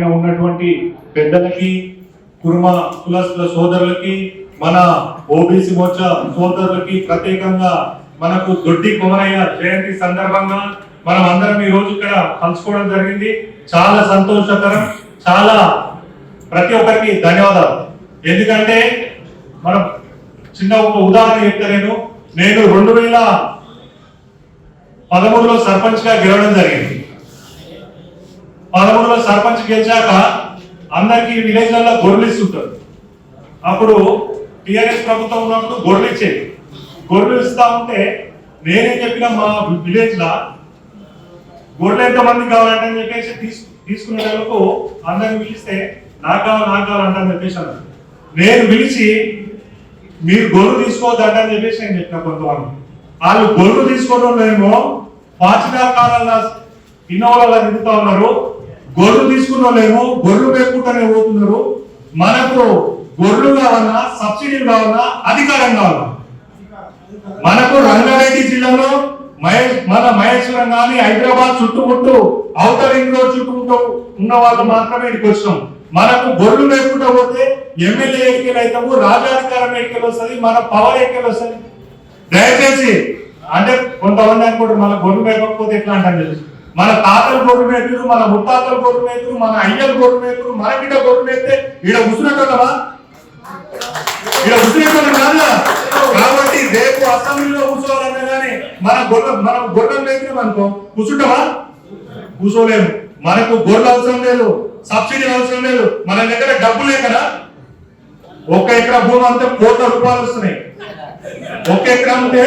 ఉన్నటువంటి పెద్దలకి కుర్మ కులస్తుల సోదరులకి మన ఓబీసీ మోర్చా సోదరులకి ప్రత్యేకంగా మనకు దొడ్డి కుమరయ్య జయంతి సందర్భంగా మనం అందరం ఈ రోజు ఇక్కడ కలుసుకోవడం జరిగింది. చాలా సంతోషకరం చాలా ప్రతి ఒక్కరికి ధన్యవాదాలు. ఎందుకంటే మనం చిన్న ఒక ఉదాహరణ చెప్తా నేను. నేను రెండు వేల పదమూడులో సర్పంచ్గా గెలవడం జరిగింది. పదమూడులో సర్పంచ్ గెలిచాక అందరికి విలేజ్లలో గొర్రెలు ఇస్తుంటారు అప్పుడు టిఆర్ఎస్ ప్రభుత్వం ఉన్నప్పుడు గొర్రెలు ఇచ్చేది గొర్రెలు ఇస్తా ఉంటే నేనేం చెప్పిన మా విలేజ్ లా గొర్రెలు ఎంత మంది కావాలంటే అని చెప్పేసి తీసు తీసుకునే వాళ్ళకు అందరిని పిలిస్తే నాకు కావాలి నాకు కావాలంటే చెప్పేసి అన్నారు. నేను పిలిచి మీరు గొర్రెలు తీసుకోవద్దంట అని చెప్పేసి నేను చెప్పిన కొంతమంది. వాళ్ళు గొర్రెలు తీసుకోవడంలో పాచిన కాలంలో ఇన్నోవాలలో తిరుగుతా ఉన్నారు. గొర్రెలు తీసుకున్న వాళ్ళేమో గొర్రెలు పెట్టుకుంటూనే పోతున్నారు. మనకు గొర్రెలు కావాలన్నా సబ్సిడీలు కావాలన్నా అధికారం కావాలా? మనకు రంగారెడ్డి జిల్లాలో మహేష్ మన మహేశ్వరం కానీ హైదరాబాద్ చుట్టుముట్టు అవుటర్ రింగ్ రోడ్ చుట్టుముట్టు ఉన్న వాళ్ళు మాత్రమే ఇక్కడికి వచ్చినాం. మనకు గొర్రెలు లేకుండా పోతే ఎమ్మెల్యే ఎన్నికలు అవుతాము రాజాధికారం ఎన్నికలు వస్తుంది మన పవర్ ఎన్నికలు వస్తుంది. దయచేసి అంటే కొంతమంది అనుకుంటారు మన గొర్రెలు మేకపోతే ఎట్లా? అంటారు తెలుసు. మన తాతలు గొర్రె మేతులు మన ముత్తాతలు గొర్రె మేతులు మన అయ్యలు గొర్రె మేతులు మన బిడ్డ గొర్రె మేస్తే ఈడ కూర్చున్నట్టున్నావా ఇక్కడ ఉద్రేకం కాదా? కాబట్టి రేపు అసెంబ్లీలో కూర్చోవాలన్నా కానీ మన గొర్రె మనం గొర్రెలు లేకపోతే అనుకో కూర్చుంటావా? కూర్చోలేము. మనకు గొర్రెలు అవసరం లేదు సబ్సిడీ అవసరం లేదు. మన దగ్గర డబ్బులే కదా. ఒక ఎకరా భూమి అంతా కోట్ల రూపాయలు వస్తున్నాయి. ఒక ఎకరా ఉంటే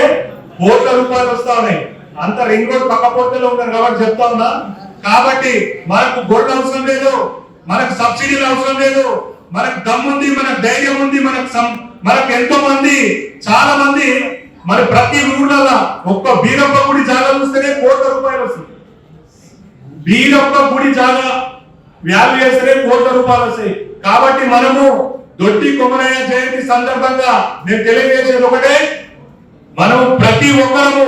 కోట్ల రూపాయలు వస్తా ఉన్నాయి. అంత రింగ్ రోడ్ పక్క పోర్తలో ఉన్నారు కాబట్టి చెప్తా ఉన్నా. కాబట్టి మనకు గోల్డ్ అవసరం లేదు మనకు సబ్సిడీలు అవసరం లేదు మనకు దమ్ముంది మనకు ధైర్యం ఉంది మనకు మనకు ఎంతో మంది చాలా మంది మరి ప్రతి ఊళ్ళలో ఒక్క బీరప్ప గుడి జాగా చూస్తేనే కోట్ల రూపాయలు వస్తుంది బీరప్ప గుడి జాగా వ్యాలు చేస్తేనే కోట్ల రూపాయలు వస్తాయి. కాబట్టి మనము దొడ్డి కొమరయ్య జయంతి సందర్భంగా నేను తెలియజేసేది ఒకటే మనం ప్రతి ఒక్కరము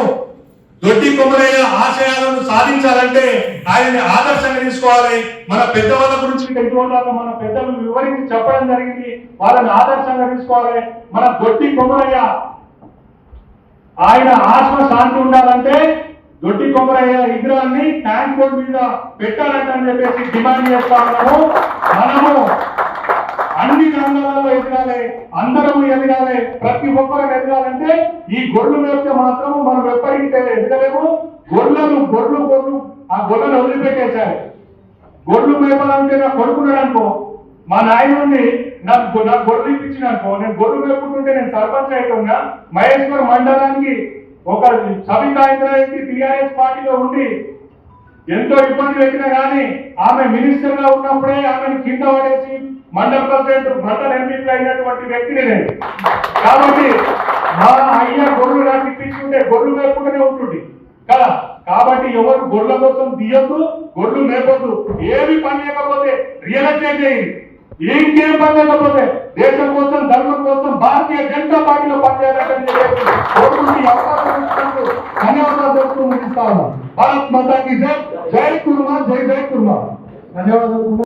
దొడ్డి కొమరయ్య ఆశయాలను సాధించాలంటే ఆయన్ని ఆదర్శంగా తీసుకోవాలి. మన పెద్దవాళ్ళ గురించి మీకు ఎటువంటి మన పెద్దలు వివరించి చెప్పడం జరిగింది. వాళ్ళని ఆదర్శంగా తీసుకోవాలి. మన దొడ్డి కొమరయ్య ఆయన ఆత్మ శాంతి ఉండాలంటే దొడ్డి కొమరయ్య విగ్రహాన్ని ట్యాంక్ బోర్డ్ మీద పెట్టాలంటే అని చెప్పేసి డిమాండ్ చేస్తా ఉన్నాము. మనము అన్ని రంగాలలో ఎదగాలి అందరము ఎదగాలి ప్రతి ఒక్కరు ఎదగాలంటే ఈ గొర్రెలు మేపితే మాత్రం మనం ఎప్పటికీ ఎదగలేము. గొర్రెలు గొర్రెలు గొర్రెలు ఆ గొర్రెలు వదిలిపెట్టేశారు. గొర్రెలు మేపాలంటే నా కొడుకున్నాడు అనుకో మా నాయనుడిని నాకు నాకు గొర్రెలు ఇప్పించిన అనుకో నేను గొర్రెలు మేపుకుంటుంటే నేను సర్పంచ్ అయిపోయినా మహేశ్వర్ మండలానికి ఒక సబితా ఇంద్రారెడ్డి టిఆర్ఎస్ పార్టీలో ఉండి ఎంతో ఇబ్బంది పెట్టినా కానీ ఆమె మినిస్టర్గా ఉన్నప్పుడే ఆమెను కింద పడేసి మండల ప్రెసిడెంట్ మండల ఎంపీగా అయినటువంటి వ్యక్తిని నేను. కాబట్టి మా అయ్య గొర్రెలు నాకు గొర్రెలు మేపుకుంటూనే ఉంటుంది కదా? కాబట్టి ఎవరు గొర్రెల కోసం తీయద్దు గొర్రెలు మేపొద్దు. ఏమి పని లేకపోతే రియల్ ఎస్టేట్ చేయండి. ఇంకేం పని లేకపోతే దేశం కోసం ధర్మం కోసం భారతీయ జనతా పార్టీలో పనిచేయాలని అవకాశం ఇచ్చినందుకు ధన్యవాదాలు చెప్తూ ముగిస్తా భారత్ మాతాకి జై. జై కుర్మా జై జై కుర్మా. ధన్యవాదాలు